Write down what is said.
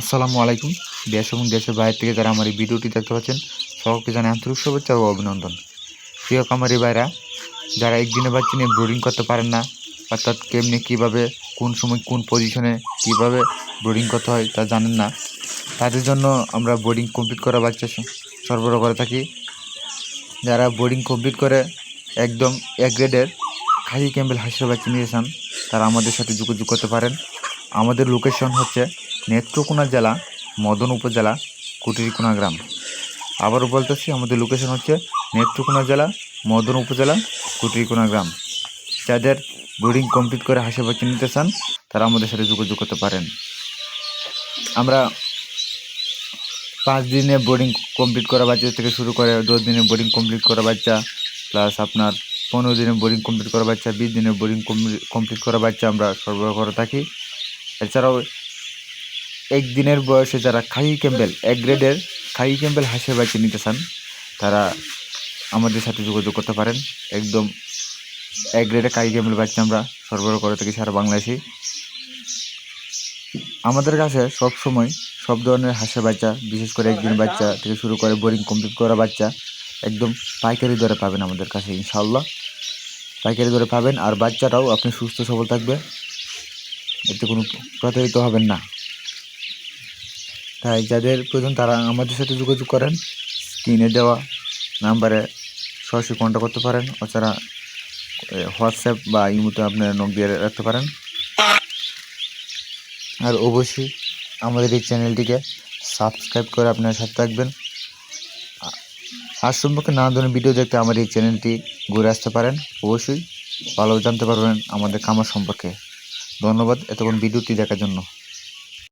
আসসালামু আলাইকুম। দেশ এবং দেশের বাইরে থেকে যারা আমার এই ভিডিওটি দেখতে পাচ্ছেন, সকলকে জানাই আন্তরিক শুভেচ্ছা ও অভিনন্দন। প্রিয় কামারি ভাইরা, যারা একদিনে বাচ্চা নিয়ে ব্রোডিং করতে পারেন না, অর্থাৎ কেমনি, কীভাবে, কোন সময়, কোন পজিশনে, কীভাবে ব্রোডিং করতে হয় তা জানেন না, তাদের জন্য আমরা বোর্ডিং কমপ্লিট করা বাচ্চা সরবরাহ করে থাকি। যারা বোর্ডিং কমপ্লিট করে একদম এক গ্রেডের খাহি ক্যাম্বেল হাঁসের বাচ্চা নিয়ে চান তারা আমাদের সাথে যোগাযোগ করতে পারেন। আমাদের লোকেশন হচ্ছে নেত্রকোনা জেলা, মদন উপজেলা, কুটিরিকোনা গ্রাম। আবারও বলতেছি, আমাদের লোকেশন হচ্ছে নেত্রকোনা জেলা, মদন উপজেলা, কুটিরিকোনা গ্রাম। যাদের বোর্ডিং কমপ্লিট করে হাসি বাচ্চা নিতে চান, তারা আমাদের সাথে যোগাযোগ করতে পারেন। আমরা পাঁচ দিনে বোর্ডিং কমপ্লিট করা বাচ্চা থেকে শুরু করে দশ দিনে বোর্ডিং কমপ্লিট করা বাচ্চা প্লাস আপনার পনেরো দিনে বোর্ডিং কমপ্লিট করা বাচ্চা, বিশ দিনে বোর্ডিং কমপ্লিট করা বাচ্চা আমরা সরবরাহ করে থাকি। এছাড়াও একদিনের বয়সে যারা খাই ক্যাম্বেল এক গ্রেডের খাই ক্যাম্বেল হাঁসের বাচ্চা নিতে চান, তারা আমাদের সাথে যোগাযোগ করতে পারেন। একদম এক গ্রেডে খাই ক্যাম্বেল বাচ্চা আমরা সরবরাহ করে থাকি সারা বাংলাদেশে আমাদের কাছে সব সময় সব ধরনের হাঁসের বাচ্চা, বিশেষ করে একদিন বাচ্চা থেকে শুরু করে বোরিং কমপ্লিট করা বাচ্চা, একদম পাইকারি দরে পাবেন আমাদের কাছে ইনশাল্লাহ পাইকারি দরে পাবেন, আর বাচ্চাটাও আপনি সুস্থ, সবল থাকবে। এতে কোনো প্রতারিত হবেন না। তাই যাদের প্রয়োজন তারা আমাদের সাথে যোগাযোগ করেন, স্ক্রিনে দেওয়া নাম্বারে সরাসরি কন্ট্যাক্ট করতে পারেন এছাড়া হোয়াটসঅ্যাপ বা ইমোতে আপনার নক দিয়ে রাখতে পারেন। আর অবশ্যই আমাদের এই চ্যানেলটিকে সাবস্ক্রাইব করে আপনার সাথে থাকবেন। আর সম্পর্কে নানা ধরনের ভিডিও দেখতে আমার এই চ্যানেলটি ঘুরে আসতে পারেন। অবশ্যই ভালো জানতে পারবেন আমাদের খামার সম্পর্কে। ধন্যবাদ এতক্ষণ ভিডিওটি দেখার জন্য।